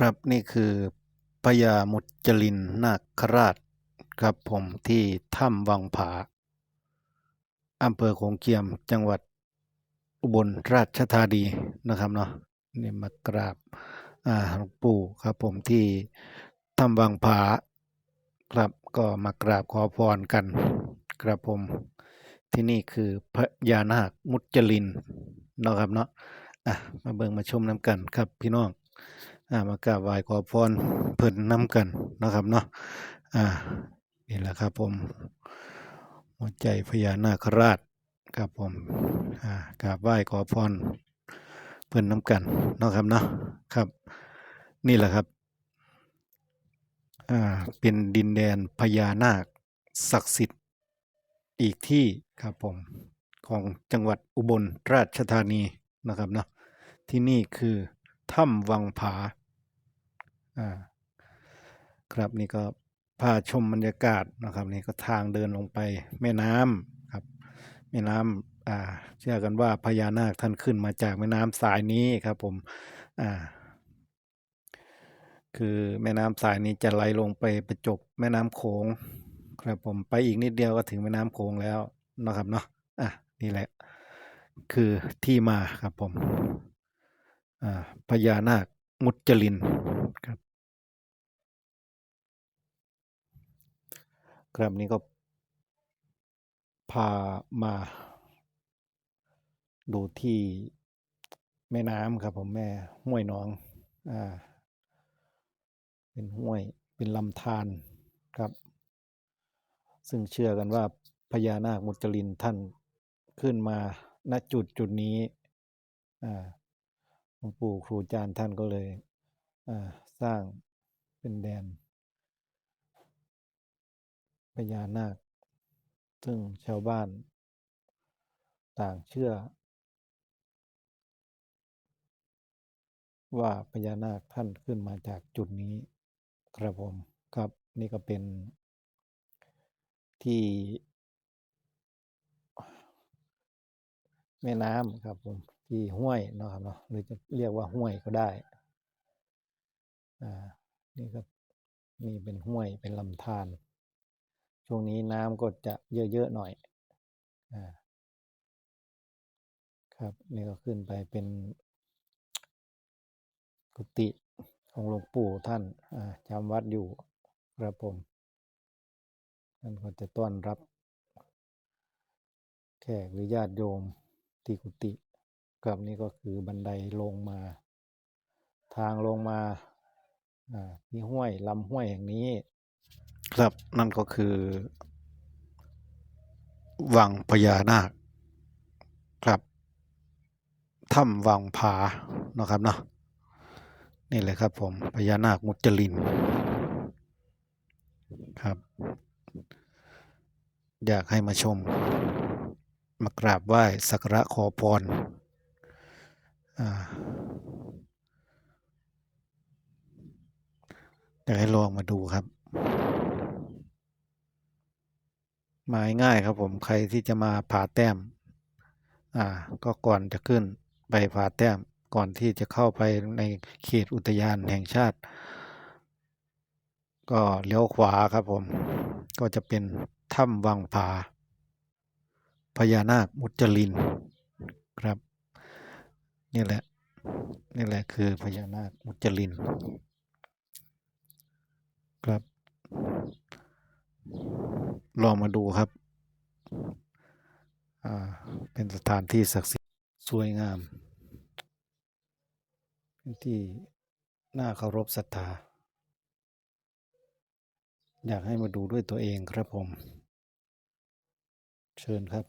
ครับนี่คือพญามุจลินนาคราชครับผมที่ถ้ำวังผาอำเภอโขงเจียมจังหวัดอุบลราชธานีนะครับเนาะนี่มากราบอาหลวงปู่ครับผมที่ถ้ำวังผาครับก็มากราบขอพรกันครับผมที่นี่คือพญานาคมุจลินนะครับเนาะอะมาเบิ่งมาชมน้ำกันครับพี่น้อง มากราบไหว้ขอพรเพิ่นนำกันนะครับเนาะอ่านี่แหละครับผมหัวใจพญานาคราชครับผมอ่ากราบไหว้ขอพรเพิ่นนำกันนะครับเนาะครับ นี่แหละครับอ่าเป็นดินแดนพญานาคศักดิ์สิทธิ์อีกที่ครับผมของจังหวัดอุบลราชธานีนะครับเนาะที่นี่คือ ถ้ำวังผาอ่าครับนี่ก็พาชมบรรยากาศนะครับนี่ก็ทางเดินลงไปแม่น้ำครับแม่น้ำอ่าเชื่อกันว่าพญานาคท่านขึ้นมาจากแม่น้ำสายนี้ครับผมอ่าคือแม่น้ำสายนี้จะไหลลงไปประจบแม่น้ำโขงครับผมไปอีกนิดเดียวก็ถึงแม่น้ำโขงแล้วนะครับเนาะอะนี่แหละ คือที่มาครับผม พญานาคมุจลินครับ ครับนี่ก็พามาดูที่แม่น้ำครับผมแม่ห้วยหนองอ่าเป็นห้วยเป็นลำธารครับ ซึ่งเชื่อกันว่าพญานาคมุจลินท่านขึ้นมาณจุดจุดนี้อ่า หลวงปู่ครูอาจารย์ท่านก็เลยสร้างเป็นแดนพญานาค ซึ่งชาวบ้าน ต่างเชื่อ ว่าพญานาคท่านขึ้นมาจากจุดนี้ครับผมครับนี่ก็เป็นที่ แม่น้ำครับผม ที่ห้วยเนาะครับเนาะหรือจะเรียกว่าห้วยก็ได้อ่านี่ก็นี่เป็นห้วยเป็นลำธารช่วงนี้น้ำก็จะเยอะๆหน่อยอ่าครับนี่ก็ขึ้นไปเป็นกุฏิของหลวงปู่ท่านอ่าจำวัดอยู่ครับผมท่านก็จะต้อนรับ แขกหรือญาติโยมที่กุฏิ ครับนี่ก็คือบันไดลงมา ทางลงมาอ่าที่ห้วยลำห้วยแห่งนี้ ครับนั่นก็คือ วังพญานาคครับถ้ำวังผาเนาะครับเนาะนี่แหละครับผมพญานาคมุจลินครับ อยากให้มาชม มากราบไหว้สักการะขอพร อยากให้ลองมาดูครับ มาง่ายครับผมใครที่จะมาผ่าแต้ม อ่า ก็ก่อนจะขึ้นไปผ่าแต้มก่อนที่จะเข้าไปในเขตอุทยานแห่งชาติ ก็เลี้ยวขวาครับผม ก็จะเป็นถ้ำวังผาพญานาคมุจลินครับ นี่แหละ นี่แหละคือพญานาคมุจลิน ครับ ลองมาดูครับ อ่า เป็นสถานที่ศักดิ์สิทธิ์สวยงาม เป็นที่น่าเคารพศรัทธา อยากให้มาดูด้วยตัวเองครับผม เชิญครับ